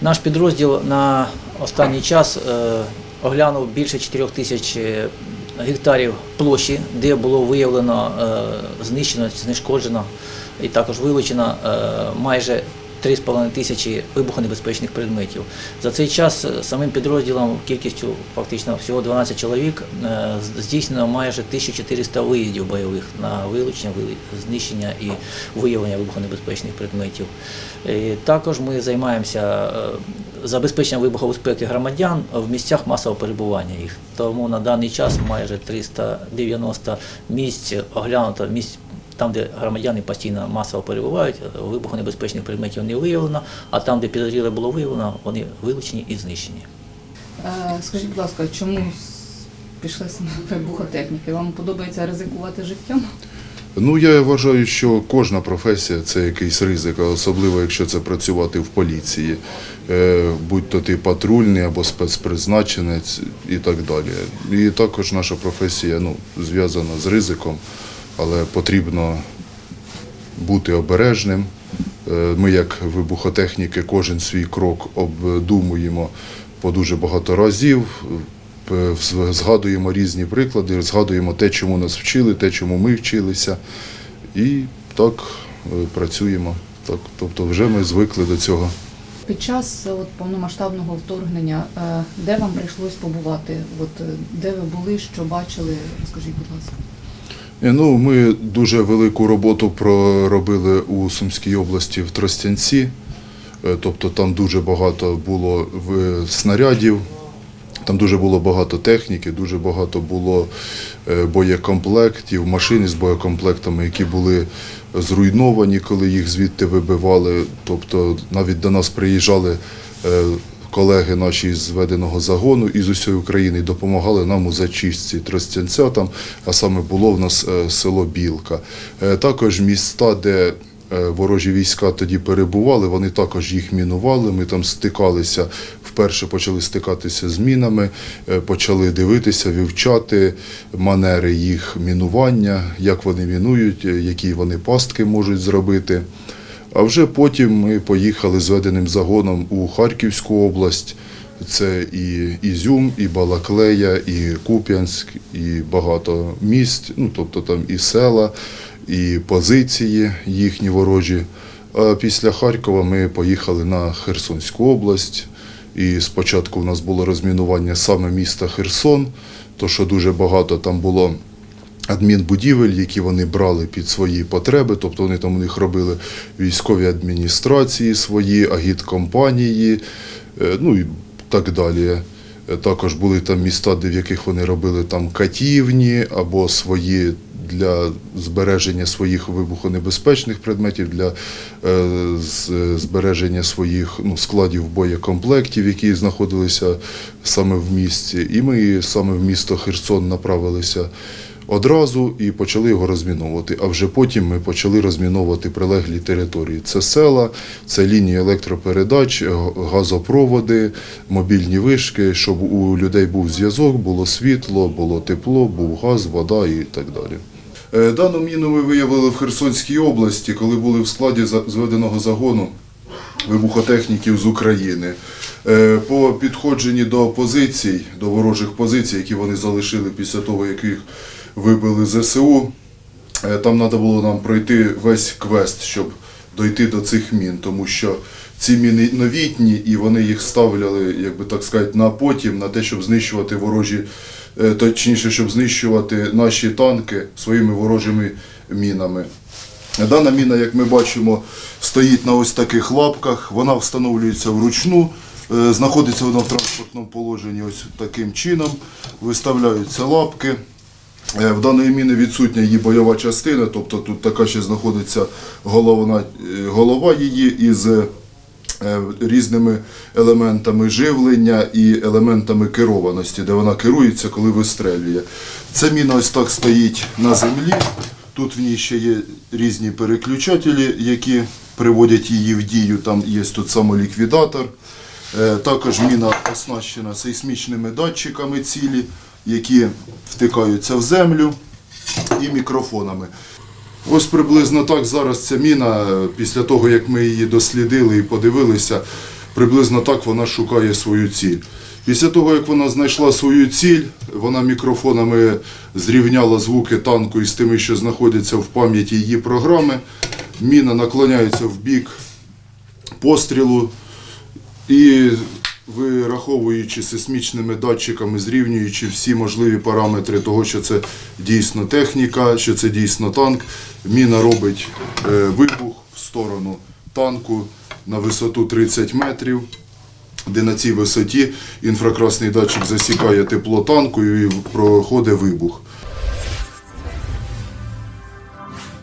Наш підрозділ на останній час е, оглянув більше 4 тисяч е, гектарів площі, де було виявлено, е, знищено, знешкоджено і також вилучено майже 3,5 тисячі вибухонебезпечних предметів. За цей час е, самим підрозділом кількістю фактично всього 12 чоловік е, здійснено майже 1400 виїздів бойових на вилучення, ви- знищення і виявлення вибухонебезпечних предметів. І також ми займаємося е, забезпеченням вибухобезпеки громадян в місцях масового перебування їх. Тому на даний час майже 390 місць оглянуто місць. Там, де громадяни постійно масово перебувають, вибухонебезпечних предметів не виявлено, а там, де підозріле було виявлено, вони вилучені і знищені. Е, Скажіть, будь ласка, чому пішли саме вибухотехніки? Вам подобається ризикувати життям? Ну, я вважаю, що кожна професія це якийсь ризик, особливо якщо це працювати в поліції, Е, будь то ти патрульний або спецпризначенець і так далі. І також наша професія ну, зв'язана з ризиком, але потрібно бути обережним. Е, Ми, як вибухотехніки, кожен свій крок обдумуємо по дуже багато разів, згадуємо різні приклади, згадуємо те, чому нас вчили, те, чому ми вчилися, і так е, працюємо. Так, тобто вже ми звикли до цього. Під час е, от, повномасштабного вторгнення, е, де вам прийшлось побувати? От, е, де ви були, що бачили? Розкажіть, будь ласка. Е, Ну, ми дуже велику роботу проробили у Сумській області в Тростянці. Е, Тобто там дуже багато було снарядів, там дуже було багато техніки, дуже багато було е, боєкомплектів, машин з боєкомплектами, які були зруйновані, коли їх звідти вибивали. Тобто навіть до нас приїжджали колеги наші з зведеного загону із усієї України допомагали нам у зачистці Тростянця, там, а саме було в нас е, село Білка. Е, Також міста, де е, ворожі війська тоді перебували, вони також їх мінували. Ми там стикалися, вперше почали стикатися з мінами, почали дивитися, вивчати манери їх мінування, як вони мінують, які вони пастки можуть зробити. А вже потім ми поїхали зведеним загоном у Харківську область. Це і Ізюм, і Балаклея, і Куп'янськ, і багато міст, ну тобто там і села, і позиції їхні ворожі. А після Харкова ми поїхали на Херсонську область. І спочатку в нас було розмінування саме міста Херсон, то що дуже багато там було адмінбудівель, які вони брали під свої потреби, тобто вони там у них робили військові адміністрації свої, агіткомпанії, е, ну і так далі. Е, Також були там міста, де в яких вони робили там катівні або свої для збереження своїх вибухонебезпечних предметів, для е, з- збереження своїх ну, складів боєкомплектів, які знаходилися саме в місті. І ми саме в місто Херсон направилися одразу і почали його розміновувати. А вже потім ми почали розміновувати прилеглі території. Це села, це лінії електропередач, газопроводи, мобільні вишки, щоб у людей був зв'язок, було світло, було тепло, був газ, вода і так далі. Е, Дану міну ми виявили в Херсонській області, коли були в складі зведеного загону вибухотехніків з України. Е, По підходженні до позицій, до ворожих позицій, які вони залишили після того, як їх вибили ЗСУ, е, там треба було нам пройти весь квест, щоб дойти до цих мін, тому що ці міни новітні і вони їх ставляли, як би так сказати, на потім, на те, щоб знищувати ворожі, е, точніше, щоб знищувати наші танки своїми ворожими мінами. Дана міна, як ми бачимо, стоїть на ось таких лапках. Вона встановлюється вручну. Е, Знаходиться вона в транспортному положенні ось таким чином. Виставляються лапки. Е, В даної міни відсутня її бойова частина, тобто тут така ще знаходиться голова, е, голова її із е, різними елементами живлення і елементами керованості, де вона керується, коли вистрелює. Ця міна ось так стоїть на землі. Тут в ній ще є різні переключателі, які приводять її в дію. Там є тут самоліквідатор. Також міна оснащена сейсмічними датчиками цілі, які втикаються в землю і мікрофонами. Ось приблизно так зараз ця міна, е, після того як ми її дослідили і подивилися, Приблизно так вона шукає свою ціль. Після того, як вона знайшла свою ціль, вона мікрофонами зрівняла звуки танку із тими, що знаходяться в пам'яті її програми. Міна наклоняється в бік пострілу і вираховуючи сейсмічними датчиками, зрівнюючи всі можливі параметри того, що це дійсно техніка, що це дійсно танк, міна робить е, вибух в сторону танку на висоту 30 метрів, де на цій висоті інфракрасний датчик засікає тепло танку і проходить вибух.